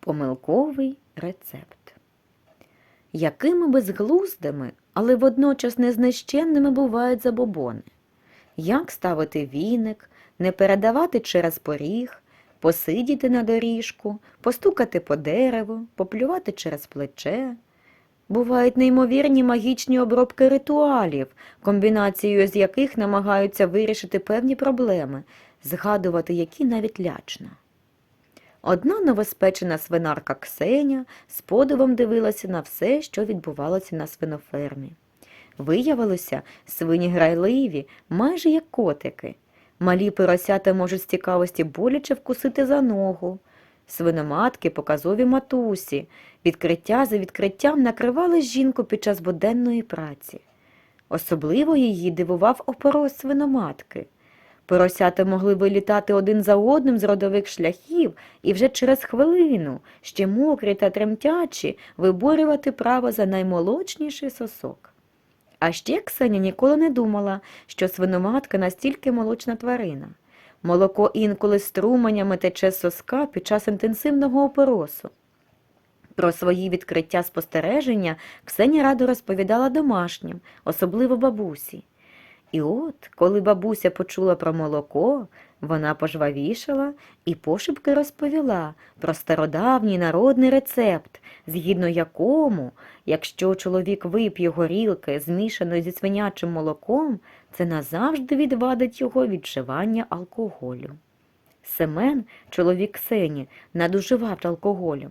Помилковий рецепт. Якими безглуздими, але водночас незнищенними бувають забобони. Як ставити віник, не передавати через поріг, посидіти на доріжку, постукати по дереву, поплювати через плече. Бувають неймовірні магічні обробки ритуалів, комбінацією з яких намагаються вирішити певні проблеми, згадувати які навіть лячно. Одна новоспечена свинарка Ксеня з подивом дивилася на все, що відбувалося на свинофермі. Виявилося, свині грайливі, майже як котики. Малі поросята можуть з цікавості боляче вкусити за ногу. Свиноматки показові матусі, відкриття за відкриттям накривали жінку під час буденної праці. Особливо її дивував опорос свиноматки. Поросята могли вилітати один за одним з родових шляхів і вже через хвилину, ще мокрі та тремтячі, виборювати право за наймолочніший сосок. А ще Ксеня ніколи не думала, що свиноматка настільки молочна тварина. Молоко інколи струменями тече соска під час інтенсивного опоросу. Про свої відкриття спостереження Ксеня радо розповідала домашнім, особливо бабусі. І от, коли бабуся почула про молоко, вона пожвавішала і пошепки розповіла про стародавній народний рецепт, згідно якому, якщо чоловік вип'є горілки, змішаної зі свинячим молоком, це назавжди відвадить його від вживання алкоголю. Семен, чоловік Ксені, надуживав алкоголем.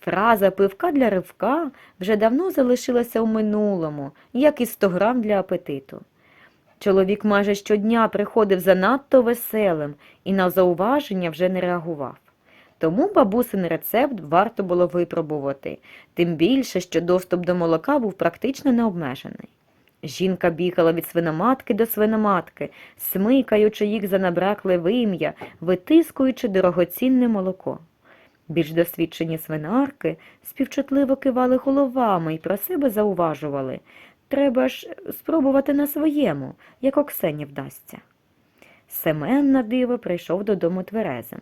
Фраза пивка для ривка вже давно залишилася у минулому, як і 100 грам для апетиту. Чоловік майже щодня приходив занадто веселим і на зауваження вже не реагував. Тому бабусин рецепт варто було випробувати, тим більше, що доступ до молока був практично необмежений. Жінка бігала від свиноматки до свиноматки, смикаючи їх за набракле вим'я, витискуючи дорогоцінне молоко. Більш досвідчені свинарки співчутливо кивали головами і про себе зауважували. Треба ж спробувати на своєму, як Оксені вдасться. Семен на диво прийшов додому тверезим.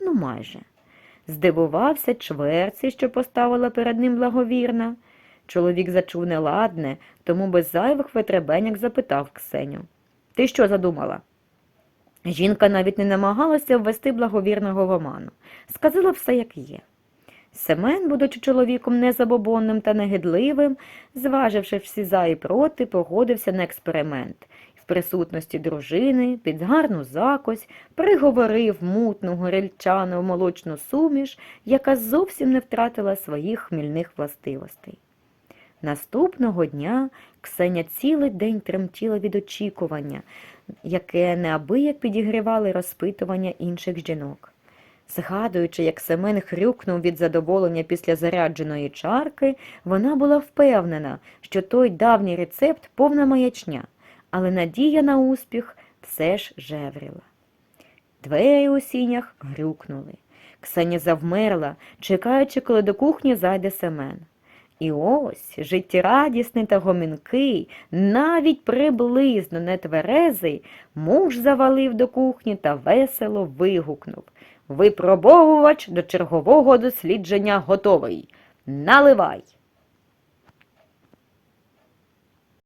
Ну, майже. Здивувався чверці, що поставила перед ним благовірна. Чоловік зачув неладне, тому без зайвих витребеньок запитав Ксеню. Ти що задумала? Жінка навіть не намагалася ввести благовірного в оману. Сказала все, як є. Семен, будучи чоловіком незабобонним та негидливим, зваживши всі за і проти, погодився на експеримент. В присутності дружини, під гарну закось, приговорив мутну горільчану молочну суміш, яка зовсім не втратила своїх хмільних властивостей. Наступного дня Ксеня цілий день тремтіла від очікування, яке неабияк підігрівали розпитування інших жінок. Згадуючи, як Семен хрюкнув від задоволення після зарядженої чарки, вона була впевнена, що той давній рецепт повна маячня, але надія на успіх все ж жевріла. Двері у сінях грюкнули. Ксеня завмерла, чекаючи, коли до кухні зайде Семен. І ось життєрадісний та гомінкий, навіть приблизно нетверезий, муж завалив до кухні та весело вигукнув. Випробовувач до чергового дослідження готовий. Наливай.